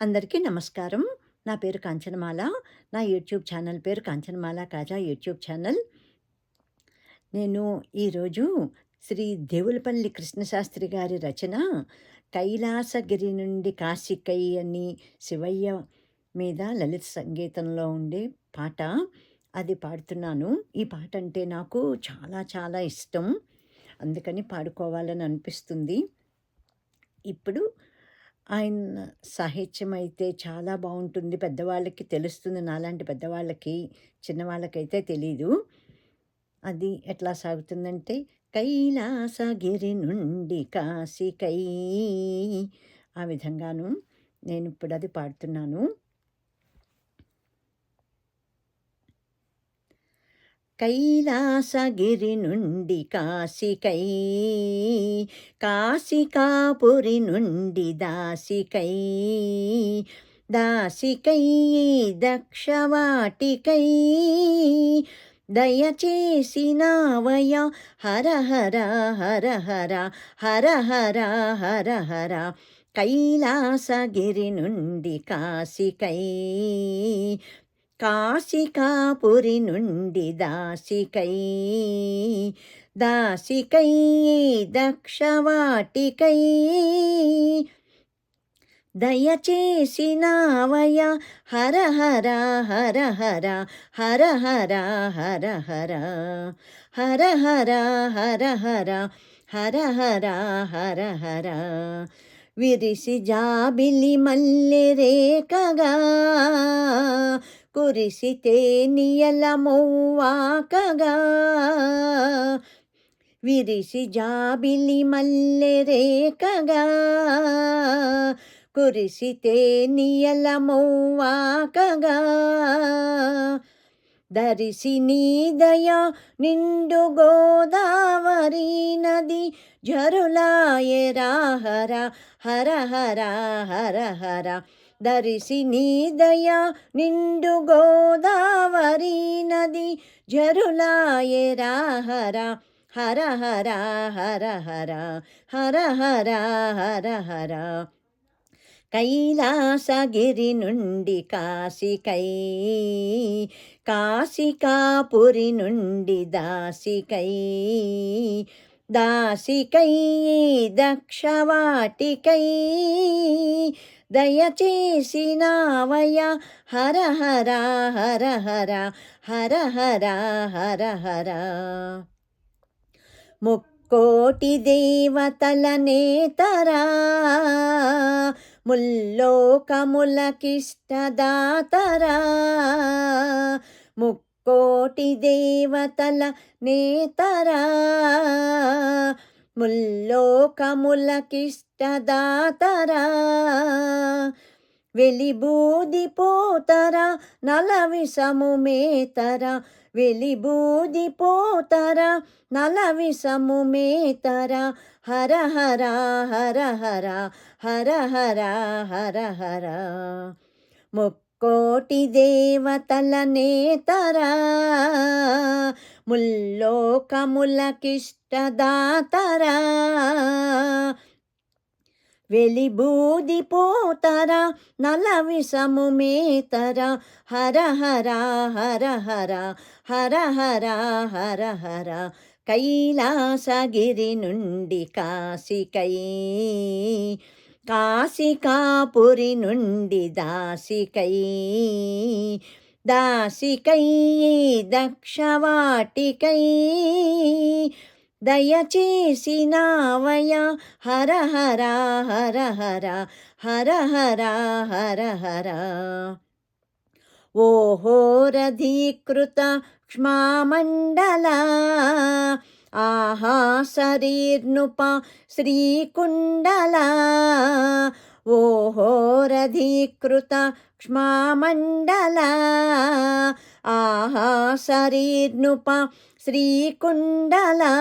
అందరికీ నమస్కారం. నా పేరు కాంచనమాల. నా యూట్యూబ్ ఛానల్ పేరు కాంచనమాల కాజా యూట్యూబ్ ఛానల్. నేను ఈరోజు శ్రీ దేవులపల్లి కృష్ణశాస్త్రి గారి రచన 'కైలాసగిరి నుండి కాశికై' అని శివయ్య మీద లలిత సంగీతంలో ఉండే పాట. అది పాడుతున్నాను. ఈ పాట అంటే నాకు చాలా చాలా ఇష్టం. అందుకని పాడుకోవాలని అనిపిస్తుంది. ఇప్పుడు ఆయన సాహిత్యం అయితే చాలా బాగుంటుంది పెద్దవాళ్ళకి తెలుస్తుంది. నాలాంటి పెద్దవాళ్ళకి, చిన్నవాళ్ళకైతే తెలీదు. అది ఎట్లా సాగుతుందంటే కైలాసగిరి నుండి కాశీకై ఆ విధంగాను నేను ఇప్పుడు అది పాడుతున్నాను. కైలాసగిరి నుండి కాశికై కాశికాపురి నుండి దాసికై దాసికై దక్షవాటికై. దయచేసినావయ హర హర హర హర హర హర హర హర కైలాసగిరి నుండి కాశికై. కాశికాపురి నుండి దాసికై దాసికై దక్షవాటికై. దయచేసినావయ హర హర హర హర హర హర హర హర. హర హర హర హర హర హర హర హర. విరిసి జాబిలి మల్లె రేఖగా కురిసితే నియలమౌవాకగా. విరిసి జాబిలి మల్లె రేకగా కురిసితే నియల మౌవాకగా దరిసి నీదయ నిండు గోదావరి నది జరులాయరా. హర హర హర హర హర. ధరిసి నీ దయా నిండు గోదావరి నది జరులాయరా హర హర హర హర హర హర హర హర హర కైలాసగిరి నుండి కాశికై కాశికాపురి నుండి దాసికై. దాసికై దక్షవాటికై దయచేసినావయ హర హర హర హర హర హర హర హర. ముక్కోటి దేవతల నేతరా ముల్లోకములకిష్టదాతరా. ముక్కోటి దేవతల నేతరా ముల్లోకములకిష్టదాతరా. వెలిబూదిపోతరా నల విషము మేతరా వెలిబూదిపోతరా నల విషము మేతరా హర హర హర హర హర హర హర హర. ముక్కోటి దేవతల నేతరా ముల్లోకములకిష్టదాతరా. వెలిబూదిపోతరా నల విషము మేతర. హర హర హర హర హర హర హర హర. కైలాసగిరి నుండి కాశికై కాశికాపురి నుండి దాసికై. దాసికై దక్షవాటికై దయచేసినావయ హర హర హర హర హర హర హర హర. ఓహోరధీకృత క్ష్మామండల ఆహా శరీర్నుప శ్రీకుండల. ओ होरधिकृता क्ष्मामण्डला आहा शरीर्नुपा श्रीकुण्डला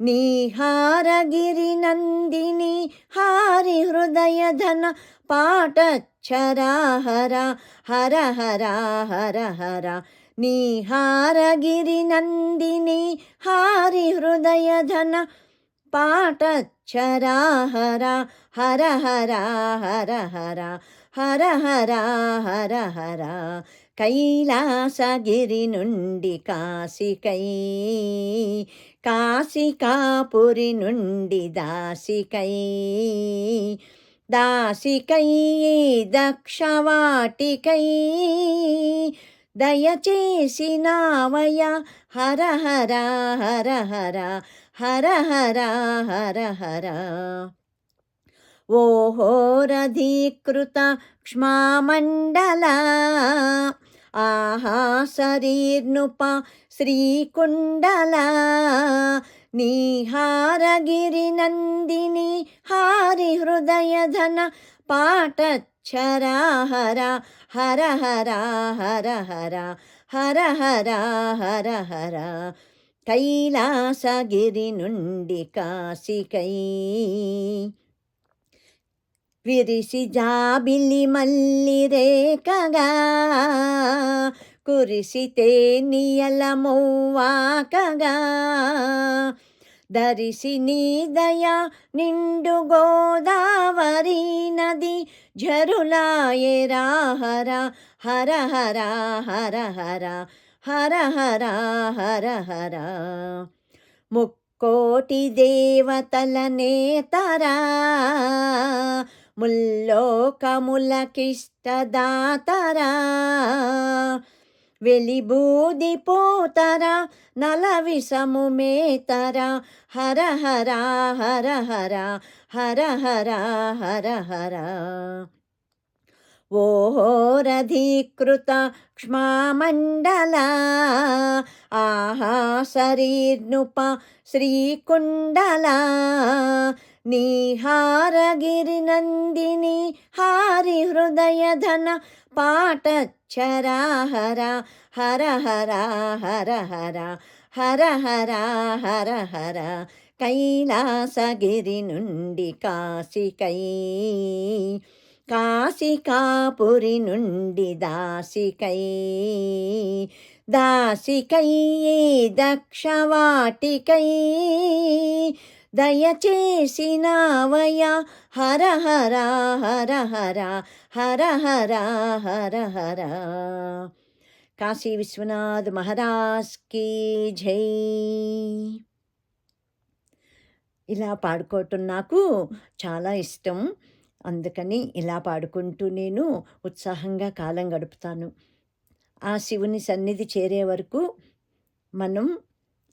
नीहारगिरिनन्दिनी हारिहृदयधन पाटच्छरा हर हर हर हर हर नीहारगिरिनन्दिनी हारिहृदयधन पाटच्छ హారి హర హర హర హర హర హర హర హర హర. కైలాసగిరి నుండి కాశికై కాశికాపురి నుండి దాసికై. దాసికై దక్షవాటికై దయచేసి నావయ హర హర హర హర హర హర హర. హర ఓహోరధీకృత క్ష్మామండల ఆహా శరీర్నుప శ్రీకుండల నీహారగిరి నందిని హారి హృదయధన పాటచ్చరా హర హర హర హర హర హర హర హర హర. కైలాసగిరి నుండి కాశికై విరిసి జాబిలి మల్లి రేకగా కురిసితే నియలమౌవాకగా దరిసి నీ దయ నిండు గోదావరి నది ఝరులాయరా హర హర హర హర హర హర హర హర హర. ముక్కోటి దేవతల నేతరా ముల్లోకములకిష్టదాతరా. వెలిబూది పోతరా నల విషము మేతరా. హర హర హర హర హర హర హర హర. ఓహోరధీకృత క్ష్మామండల ఆహా శరీర్నుప శ్రీకుండల. నీహారగిరి నందిని హారి హృదయధన పాటచ్చరా హర హర హర హర హర హర హర హర హర కైలాసగిరి నుండి కాశికై కాశికాపురి నుండి దాసికై దాసికై దక్షవాటికై దయచేసి నావయ హర హర హర హర హర హర హర హర. కాశీ విశ్వనాథ్ మహారాజ్ కీ జై. ఇలా పాడుకోవటం నాకు చాలా ఇష్టం. అందుకని ఇలా పాడుకుంటూ నేను ఉత్సాహంగా కాలం గడుపుతాను. ఆ శివుని సన్నిధి చేరే వరకు మనం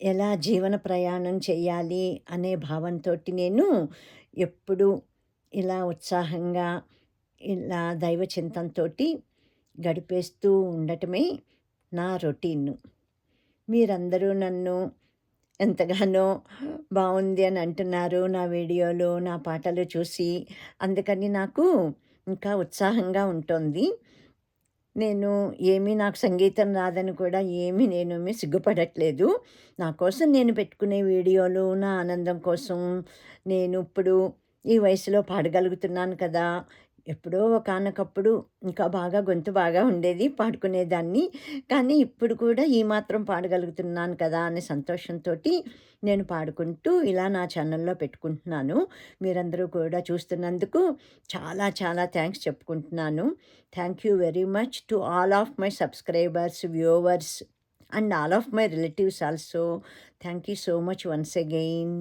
ఎలా జీవన ప్రయాణం చేయాలి అనే భావంతో నేను ఎప్పుడు ఇలా ఉత్సాహంగా ఇలా దైవ చింతనతో గడిపేస్తూ ఉండటమే నా రొటీన్. మీరందరూ నన్ను ఎంతగానో బాగుంది అని అంటున్నారు నా వీడియోలు నా పాటలు చూసి. అందుకని నాకు ఇంకా ఉత్సాహంగా ఉంటుంది. నేను ఏమీ నాకు సంగీతం రాదని కూడా ఏమీ నేను సిగ్గుపడట్లేదు. నా కోసం నేను పెట్టుకునే వీడియోలు నా ఆనందం కోసం నేను ఇప్పుడు ఈ వయసులో పాడగలుగుతున్నాను కదా ఎప్పుడో ఒకానొకప్పుడు ఇంకా బాగా గొంతు బాగా ఉండేది పాడుకునేదాన్ని. కానీ ఇప్పుడు కూడా ఈ మాత్రం పాడగలుగుతున్నాను కదా అనే సంతోషంతో నేను పాడుకుంటూ ఇలా నా ఛానల్లో పెట్టుకుంటున్నాను. మీరందరూ కూడా చూస్తున్నందుకు చాలా చాలా థ్యాంక్స్ చెప్పుకుంటున్నాను. Thank you very much to all of my subscribers viewers and all of my relatives also. Thank you so much once again.